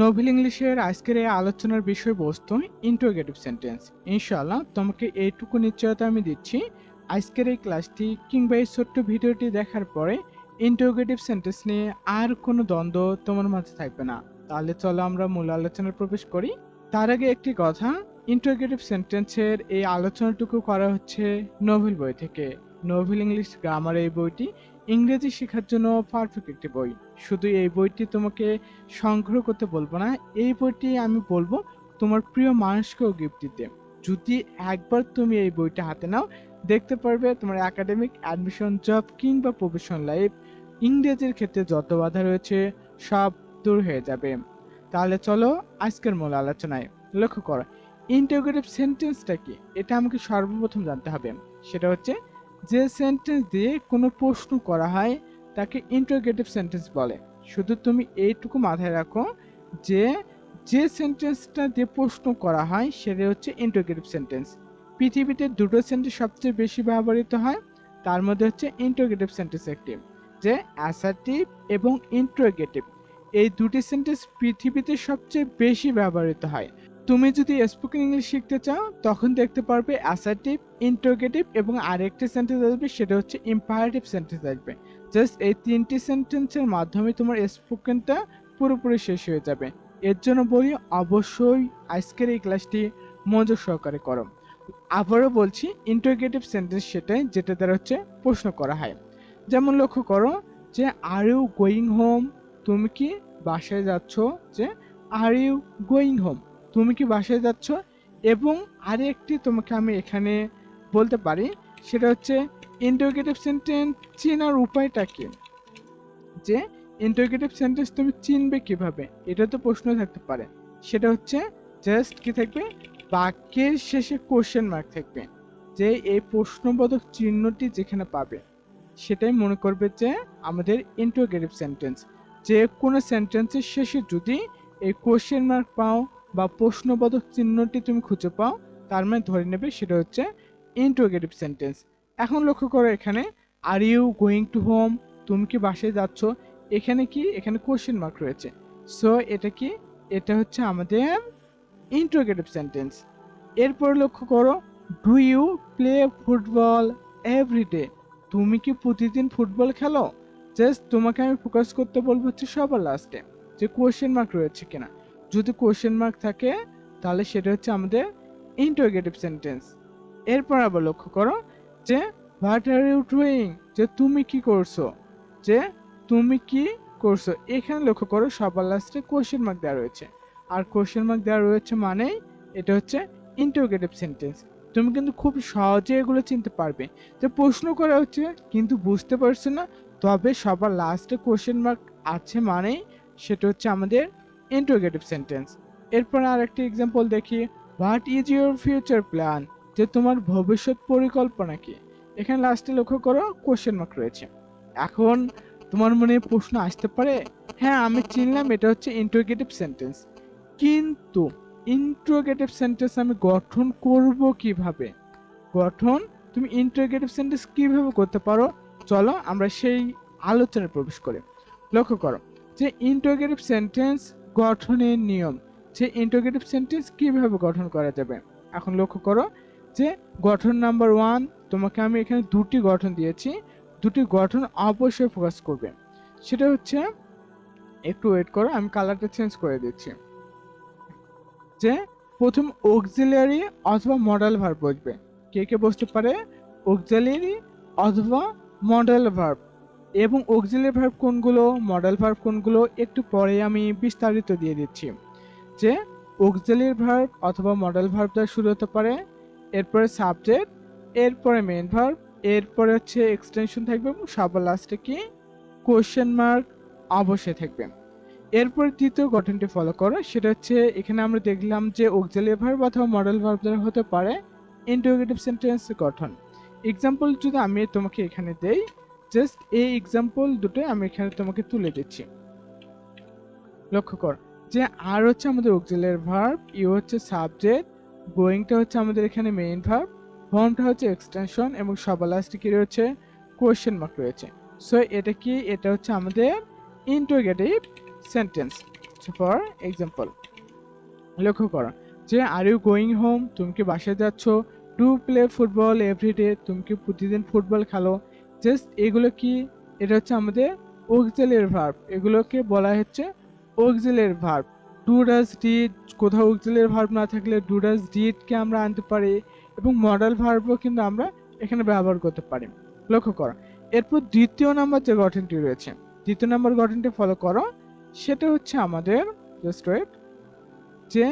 Novel ইংলিশের আজকের এই আলোচনার বিষয়বস্তু ইন্টোগেটিভ সেন্টেন্স ইনশাআল্লাহ, তোমাকে এইটুকু নিশ্চয়তা আমি দিচ্ছি। আজকের এই ক্লাসটি কিংবা এই ছোট্ট ভিডিওটি দেখার পরে ইন্টারোগেটিভ সেন্টেন্স নিয়ে আর কোনো দ্বন্দ্ব তোমার মাঝে থাকবে না। তাহলে চলো আমরা মূল আলোচনায় প্রবেশ করি। তার আগে একটি কথা ইন্টারোগেটিভ সেন্টেন্সের এই আলোচনাটুকু করা হচ্ছে নোভেল বই থেকে। নোভেল ইংলিশ গ্রামার এই বইটি ইংরেজি শেখার জন্য পারফেক্ট একটি বই। শুধু এই বইটি তোমাকে সংগ্রহ করতে বলব না, এই বইটি আমি বলব তোমার প্রিয় মানুষকেও গিফট দিতে। যদি একবার তুমি এই বইটা হাতে নাও, দেখতে পারবে তোমার একাডেমিক অ্যাডমিশন জব কিংবা প্রফেশন লাইফ ইংরেজির ক্ষেত্রে যত বাধা রয়েছে, সব দূর হয়ে যাবে। তাহলে চলো আজকের মূল আলোচনায়। লক্ষ্য করো ইন্টারোগেটিভ সেন্টেন্সটা কি? এটা আমাকে সর্বপ্রথম জানতে হবে। সেটা হচ্ছে যে সেন্টেন্স দিয়ে কোনো প্রশ্ন করা হয়, তাকে ইন্টারোগেটিভ সেন্টেন্স বলে। শুধু তুমি এইটুকু মাথায় রাখো যে যে সেন্টেন্সটা দিয়ে প্রশ্ন করা হয় সেটা হচ্ছে ইন্টারোগেটিভ সেন্টেন্স পৃথিবীতে দুটো সেন্টেন্স সবচেয়ে বেশি ব্যবহৃত হয়, তার মধ্যে হচ্ছে ইন্টারোগেটিভ সেন্টেন্স একটি, যে অ্যাসার্টিভ এবং ইন্টারোগেটিভ এই দুটি সেন্টেন্স পৃথিবীতে সবচেয়ে বেশি ব্যবহৃত হয়। তুমি যদি স্পোকেন ইংলিশ শিখতে চাও, তখন দেখতে পারবে অ্যাসার্টিভ ইন্টারোগেটিভ এবং আরেকটি সেন্টেন্স আসবে, সেটা হচ্ছে ইম্পারেটিভ সেন্টেন্স আসবে। জাস্ট এই তিনটি সেন্টেন্সের মাধ্যমে তোমার স্পোকেনটা পুরোপুরি শেষ হয়ে যাবে। এর জন্য বলি, অবশ্যই আজকের এই ক্লাসটি মনোযোগ সহকারে করো। আবারও বলছি ইন্টারোগেটিভ সেন্টেন্স সেটাই যেটা দ্বারা হচ্ছে প্রশ্ন করা হয়। যেমন লক্ষ্য করো যে আর ইউ গোয়িং হোম তুমি কি বাসায় যাচ্ছ? যে আর ইউ গোয়িং হোম তুমি কি বাসায় যাচ্ছ? এবং আরেকটি তোমাকে আমি এখানে বলতে পারি, সেটা হচ্ছে ইন্টারোগেটিভ সেন্টেন্স চেনার উপায়টা কি? যে ইন্টারোগেটিভ সেন্টেন্স তুমি চিনবে কীভাবে? এটা তো প্রশ্ন থাকতে পারে। সেটা হচ্ছে জাস্ট কি থাকবে? বাক্যের শেষে কোশ্চেন মার্ক থাকবে। যে এই প্রশ্নবোধক চিহ্নটি যেখানে পাবে, সেটাই মনে করবে যে আমাদের ইন্টারোগেটিভ সেন্টেন্স যে কোনো সেন্টেন্সের শেষে যদি এই কোশ্চেন মার্ক পাও বা প্রশ্নবোধক চিহ্নটি তুমি খুঁজে পাও, তার মানে ধরে নেবে সেটা হচ্ছে ইন্টারোগেটিভ সেন্টেন্স এখন লক্ষ্য করো এখানে are you going to home তুমি কি বাসায় যাচ্ছ? এখানে কি? এখানে কোশ্চেন মার্ক রয়েছে। সো এটা কি? এটা হচ্ছে আমাদের ইন্টারোগেটিভ সেন্টেন্স এরপর লক্ষ্য করো do you play football everyday তুমি কি প্রতিদিন ফুটবল খেলো? জাস্ট তোমাকে আমি ফোকাস করতে বলব হচ্ছে সবার লাস্টে যে কোশ্চেন মার্ক রয়েছে কিনা। যদি কোশ্চেন মার্ক থাকে, তাহলে সেটা হচ্ছে আমাদের ইন্টারোগেটিভ সেন্টেন্স এরপর আবার লক্ষ্য করো যে হোয়াট আর ইউ ডুইং যে, তুমি কি করছ? যে, তুমি কি করছ? এখানে লক্ষ্য করো, সবার লাস্টে কোশ্চেন মার্ক দেওয়া রয়েছে। আর কোশ্চেন মার্ক দেওয়া রয়েছে মানেই এটা হচ্ছে ইন্টারোগেটিভ সেন্টেন্স তুমি কিন্তু খুব সহজে এগুলো চিনতে পারবে। যে প্রশ্ন করা হচ্ছে, কিন্তু বুঝতে পারছ না, তবে সবার লাস্টে কোশ্চেন মার্ক আছে মানেই সেটা হচ্ছে আমাদের ইন্টারোগেটিভ সেন্টেন্স এরপর আর একটি এক্সাম্পল দেখি। What is your future plan যে তোমার ভবিষ্যৎ পরিকল্পনা কি? এখানে লাস্টে লক্ষ্য করো কোশ্চেন মার্ক রয়েছে। এখন তোমার মনে প্রশ্ন আসতে পারে হ্যাঁ আমি চিনলাম, এটা হচ্ছে ইন্টারোগেটিভ সেন্টেন্স কিন্তু ইন্টারোগেটিভ সেন্টেন্স আমি গঠন করব কীভাবে? গঠন, তুমি ইন্টারোগেটিভ সেন্টেন্স কীভাবে করতে পারো? চলো আমরা সেই আলোচনায় প্রবেশ করি। লক্ষ্য করো যে ইন্টারোগেটিভ সেন্টেন্স গঠনের নিয়ম যে ইন্টারোগেটিভ সেন্টেন্স কীভাবে গঠন করা যাবে। এখন লক্ষ্য করো যে গঠন নাম্বার ওয়ান তোমাকে আমি এখানে দুটি গঠন দিয়েছি, দুটি গঠন অবশ্যই ফোকাস করবে। সেটা হচ্ছে, একটু ওয়েট করো, আমি কালারটা চেঞ্জ করে দিচ্ছি। যে প্রথম অক্সিলিয়ারি অথবা মডেল ভার্ব বসবে। কে কে বসতে পারে? অক্সিলিয়ারি অথবা মডেল ভার্ব এবং অক্সিলিয়ারি ভার্ব কোনগুলো মডেল ভার্ব কোনগুলো, একটু পরে আমি বিস্তারিত দিয়ে দিচ্ছি। যে অক্সিলিয়ারি ভার্ব অথবা মডেল ভার্ব দ্বারা শুরু হতে পারে, এরপরে সাবজেক্ট এরপরে মেন ভার্ব এরপরে হচ্ছে এক্সটেনশন থাকবে এবং সবার লাস্টে কি? কোশ্চেন মার্ক অবশ্যই থাকবে। এরপর দ্বিতীয় গঠনটি ফলো করো, সেটা হচ্ছে এখানে আমরা দেখলাম যে অক্সিলিয়ারি ভার্ব অথবা মডেল ভার্ব দ্বারা হতে পারে ইন্টারোগেটিভ সেন্টেন্স গঠন। এক্সাম্পল যদি আমি তোমাকে এখানে দেই জাস্ট এই এক্সাম্পল দুটো আমি এখানে তোমাকে তুলে দিচ্ছি। লক্ষ্য কর যে আর হচ্ছে আমাদের অক্সিলিয়ারি ভার্ব ইউ হচ্ছে সাবজেক্ট, গোয়িংটা হচ্ছে আমাদের এখানে মেইন ভার্ব হোমটা হচ্ছে এক্সটেনশন এবং সবার লাস্টে কি রয়েছে কোশ্চেন মার্ক রয়েছে। সো এটা কি? এটা হচ্ছে আমাদের ইন্টারোগেটিভ সেন্টেন্স ফর এক্সাম্পল লক্ষ্য করো যে আর ইউ গোয়িং হোম তুমি কি বাসায় যাচ্ছ? টু প্লে ফুটবল এভরিডে তুমি কি প্রতিদিন ফুটবল খেলো? জাস্ট এগুলো কি? এটা হচ্ছে আমাদের অক্সিলের ভার্ব এগুলোকে বলা হচ্ছে auxiliary verb do does did কোথাও অক্সিলের ভার্ব না থাকলে ডু ডাজ ডিডকে আমরা আনতে পারি এবং মডেল ভার্বও কিন্তু আমরা এখানে ব্যবহার করতে পারি। লক্ষ্য করো, এরপর দ্বিতীয় নাম্বার যে গঠনটি রয়েছে, দ্বিতীয় নাম্বার গঠনটি ফলো করো। সেটা হচ্ছে আমাদের জাস্ট ওয়েট যে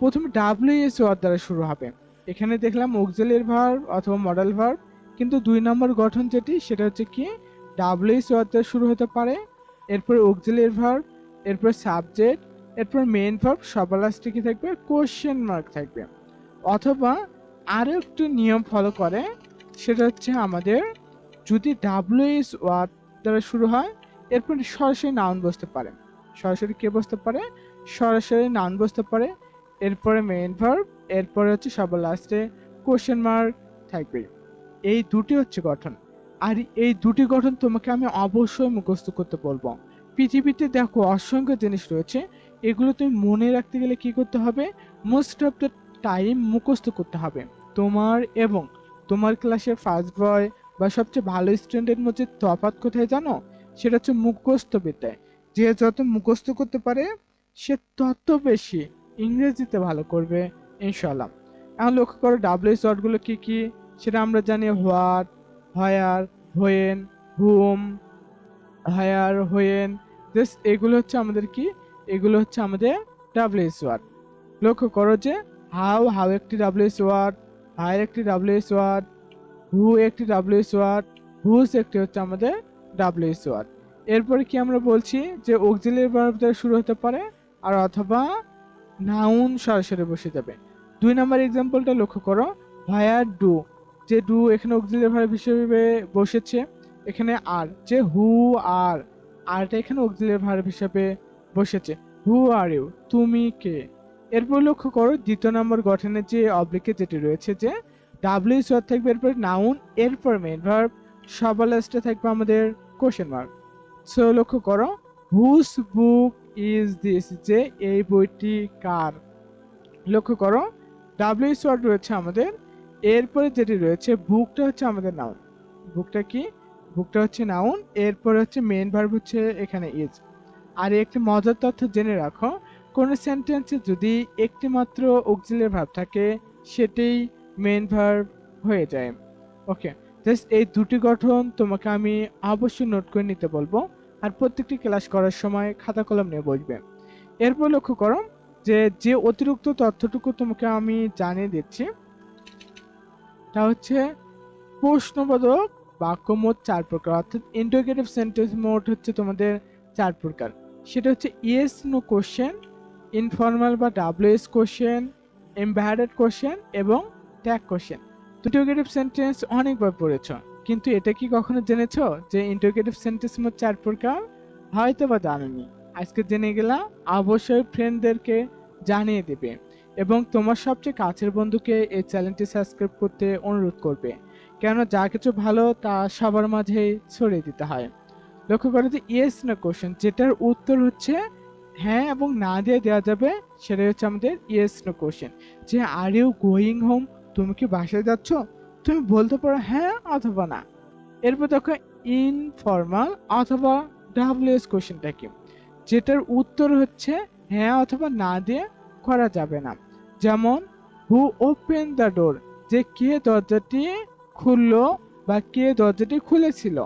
প্রথমে ডাব্লিউএস ওয়ার্ড দ্বারা শুরু হবে। এখানে দেখলাম অক্সিলের ভার্ব অথবা মডেল ভার্ব কিন্তু দুই নম্বর গঠন যেটি, সেটা হচ্ছে কি ডাব্লিউএস দ্বারা শুরু হতে পারে, এরপর অক্সিলের ভার্ব এরপর সাবজেক্ট এরপর মেইন ভার্ব সবার লাস্টে কি থাকবে কোশ্চেন মার্ক থাকবে। অথবা আরও একটু নিয়ম ফলো করে, সেটা হচ্ছে আমাদের যদি ডাব্লিউএস ওয়ার্ড দ্বারা শুরু হয়, এরপর সরাসরি নাউন বসতে পারে। সরাসরি কে বসতে পারে? সরাসরি নাউন বসতে পারে। এরপরে মেইন ভার্ব এরপরে হচ্ছে সবার লাস্টে কোশ্চেন মার্ক থাকবে। এই দুটি হচ্ছে গঠন। আর এই দুটি গঠন তোমাকে আমি অবশ্যই মুখস্থ করতে বলব। পৃথিবীতে দেখো অসংখ্য জিনিস রয়েছে। এগুলো তুমি মনে রাখতে গেলে কি করতে হবে? মোস্ট অফ দ্য টাইম মুখস্থ করতে হবে। তোমার এবং তোমার ক্লাসের ফার্স্ট বয় বা সবচেয়ে ভালো স্টুডেন্টের মধ্যে তফাৎ কোথায় জানো? সেটা হচ্ছে মুখস্থ বিদ্যায় যে যত মুখস্থ করতে পারে, সে তত বেশি ইংরেজিতে ভালো করবে ইনশাল্লাহ এখন লক্ষ্য করো ডাব্লিউএস ওয়ার্ডগুলো কী কি? সেটা আমরা জানি what, where, when, whom, where, when. Just এগুলো হচ্ছে আমাদের কি? এগুলো হচ্ছে আমাদের ডাব্লিউএস ওয়ার্ড। লক্ষ্য করো যে, হাউ হাউ একটি ডাব্লিউএস ওয়ার্ড, হায়ার একটি ডাব্লিউএস ওয়ার্ড, হু একটি ডাব্লিউএস ওয়ার্ড, হুস একটি হচ্ছে আমাদের ডাব্লিউএস ওয়ার্ড। এরপরে কি আমরা বলছি যে, অক্সিলিয়ারি ভার্ব দ্বারা শুরু হতে পারে, আর অথবা নাউন সরাসরি বসে যাবে। দুই নাম্বার এক্সাম্পলটা লক্ষ্য করো ভায়ার ডু। যে ডু এখানে অক্সিলিয়ারি ভার্ব হিসেবে বসেছে, এখানে আর, যে হু আর, আরটা এখানে অক্সিলিয়ারি ভার্ব হিসেবে বসেছে। হু আর ইউ, তুমি কে? এরপর লক্ষ্য করো, দ্বিতীয় নম্বর গঠনের যে অবলিকে যেটি রয়েছে যে ডাব্লিউ ওয়ার্ড থাকবে এরপর নাউন এরপর মেন ভার্ব সবার লাস্টে থাকবে আমাদের কোশ্চেন মার্ক সো লক্ষ্য করো হুস বুক ইজ দিস যে এই বইটি কার? লক্ষ্য করো ডাব্লিউ ওয়ার্ড রয়েছে আমাদের এরপরে যেটি রয়েছে বুকটা হচ্ছে আমাদের নাউন বুকটা কি? বুকটা হচ্ছে নাউন এরপরে হচ্ছে মেন ভার্ব হচ্ছে এখানে ইজ আর একটি মজার তথ্য জেনে রাখো, কোন সেন্টেন্সে যদি একটি মাত্র অক্সিলিয়ারি ভার্ব থাকে, সেটাই মেন ভার্ব হয়ে যায়। ওকে জাস্ট এই দুটি গঠন তোমাকে আমি অবশ্যই নোট করে নিতে বলব, আর প্রত্যেকটি ক্লাস করার সময় খাতা কলম নিয়ে বসবে। এরপর লক্ষ্য করো যে যে অতিরিক্ত তথ্যটুকু তোমাকে আমি জানিয়ে দিচ্ছি তা হচ্ছে প্রশ্নবোধক বাক্য মোট চার প্রকার। অর্থাৎ ইন্টারোগেটিভ সেন্টেন্স মোট হচ্ছে তোমাদের চার প্রকার। সেটা হচ্ছে ইয়েস নো কোশ্চেন ইনফর্মাল বা ডাব্লিউএস কোশ্চেন এমব্যাডেড কোশ্চেন এবং ট্যাগ কোশ্চেন ইন্টারোগেটিভ সেন্টেন্স অনেকবার পড়েছ, কিন্তু এটা কি কখনো জেনেছো যে ইন্টারোগেটিভ সেন্টেন্স মোট চার প্রকার? হয়তো বা জানোনি। আজকে জেনে গেলাম, অবশ্যই ফ্রেন্ডদেরকে জানিয়ে দেবে। এবং তোমার সবচেয়ে কাছের বন্ধুকে এই চ্যানেলটি সাবস্ক্রাইব করতে অনুরোধ করবে। কেন যা কিছু ভালো তা সবার মাঝে ছড়িয়ে দিতে হয়। লক্ষ্য করো যে ইয়েস না কোশ্চেন যেটার উত্তর হচ্ছে হ্যাঁ এবং না দিয়ে দেওয়া যাবে, সেটাই হচ্ছে আমাদের ইয়েস নো কোশ্চেন যে আর ইউ গোয়িং হোম তুমি কি বাসায় যাচ্ছ? তুমি বলতে পারো হ্যাঁ অথবা না। এরপর দেখো ইনফর্মাল অথবা ডাব্লিউএস কোশ্চেনটা কি? যেটার উত্তর হচ্ছে হ্যাঁ অথবা না দিয়ে করা যাবে না। যেমন হু ওপেন দ্য ডোর যে কে দরজাটি খুললো বা কে দরজাটি খুলেছিল।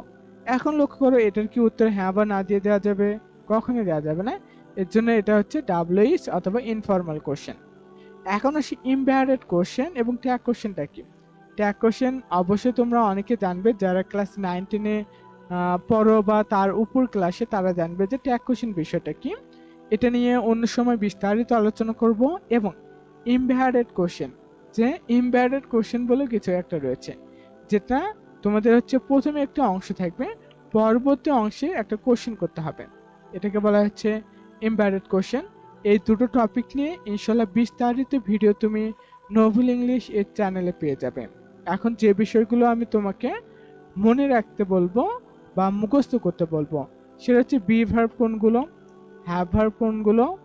এখন লক্ষ্য করো, এটার কি উত্তর হ্যাঁ বা না দিয়ে দেওয়া যাবে? কখনোই দেওয়া যাবে না। এর জন্য এটা হচ্ছে ডাব্লিউএস অথবা ইনফর্মাল কোশ্চেন এখন আসি ইমব্যারেড কোশ্চেন এবং ট্যাগ কোশ্চেনটা কি? ট্যাগ কোশ্চেন অবশ্যই তোমরা অনেকে জানবে, যারা ক্লাস নাইনটিনে পড়ো বা তার উপর ক্লাসে তারা জানবে যে ট্যাগ কোশ্চেন বিষয়টা কি। এটা নিয়ে অন্য সময় বিস্তারিত আলোচনা করব এবং ইমব্যারেড কোশ্চেন যে ইমব্যারেড কোশ্চেন বলে কিছু একটা রয়েছে, যেটা তোমাদের হচ্ছে প্রথমে একটা অংশ থাকবে, পরবর্তী অংশে একটা কোশ্চেন করতে হবে। এটাকে বলা হচ্ছে এমব্যারেড কোশ্চেন এই দুটো টপিক নিয়ে ইনশাল্লাহ বিস্তারিত ভিডিও তুমি নোভেল ইংলিশ এর চ্যানেলে পেয়ে যাবে। এখন যে বিষয়গুলো আমি তোমাকে মনে রাখতে বলব বা মুখস্থ করতে বলব, সেটা হচ্ছে বি ভার্ব কোনগুলো? হ্যাভ ভার্ব কোনগুলো?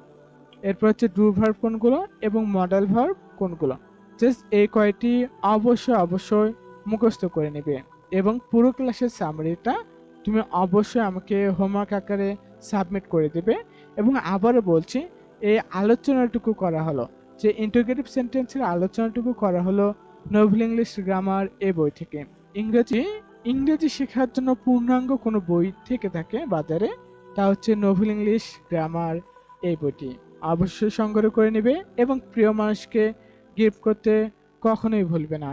এরপর হচ্ছে ডু ভার্ব কোনগুলো? এবং মডেল ভার্ব কোনগুলো? জাস্ট এই কয়টি অবশ্যই অবশ্যই মুখস্থ করে নেবে। এবং পুরো ক্লাসের সামারিটা তুমি অবশ্যই আমাকে হোমওয়ার্ক আকারে সাবমিট করে দেবে। এবং আবারও বলছি, এই আলোচনাটুকু করা হলো। যে ইন্টিগ্রেটিভ সেন্টেন্সের আলোচনাটুকু করা হলো নোভেল ইংলিশ গ্রামার এ বই থেকে। ইংরেজি ইংরেজি শেখার জন্য পূর্ণাঙ্গ কোনো বই থেকে থাকে বাজারে? তা হচ্ছে নোভেল ইংলিশ গ্রামার এই বইটি। অবশ্যই সংগ্রহ করে নেবে এবং প্রিয় মানুষকে গিফট করতে কখনোই ভুলবে না।